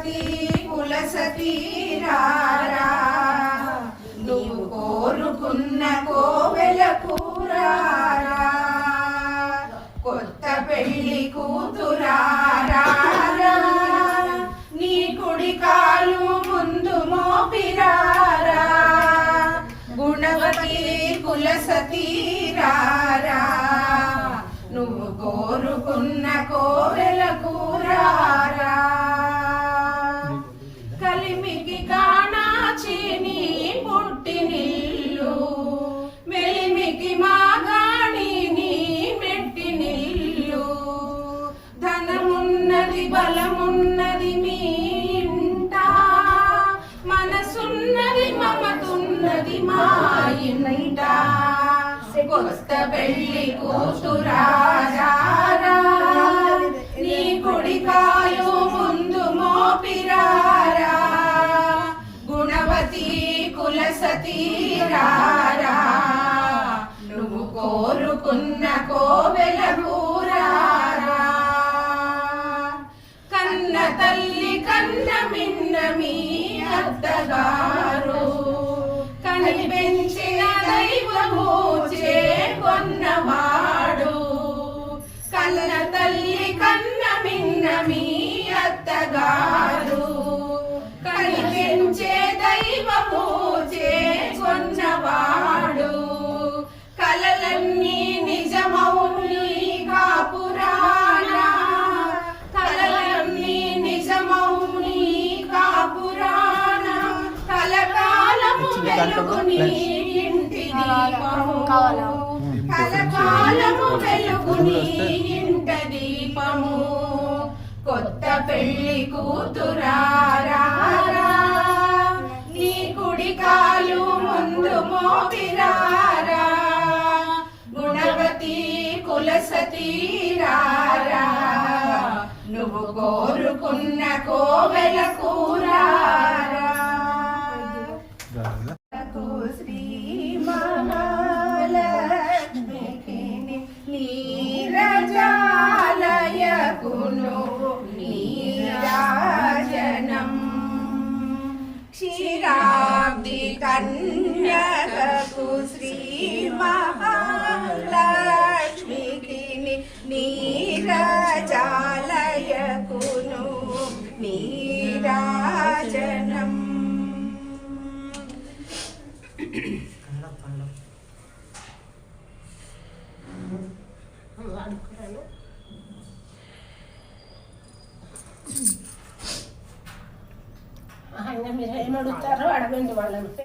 సతీ కుల సతీరారా నువ్వు కోరుకున్న కోవెల కూరారా. కొత్త పెళ్ళి కూతురారా. నీ కుడి కాలు బలమున్నది మీ ఇంట. మనసున్నది మమతున్నది మా ఇంట. కొత్త పెళ్ళి కూతురారా నీ కుడికాలు ముందు మోపిరారా. గుణవతి కులసతీరారా. నువ్వు కోరుకున్న కో తల్లి మీ అత్తగారు. కని దైవము కొన్నవాడు. కన్న తల్లి కన్న మిన్న మీ అత్తగారు. నీ ఇంట దీపము కొత్త పెళ్ళి కూతురారా నీ కుడి కాలు ముందు మోపిరారా గుణవతి కులసతి రారా నువ్వు కోరుకున్న కోవెల కన్యకకు శ్రీ మహాలక్ష్మికి నీరజాలయకును నీరాజనం. ఇంకా మీరు ఏం అడుగుతారో అడగండి వాళ్ళని.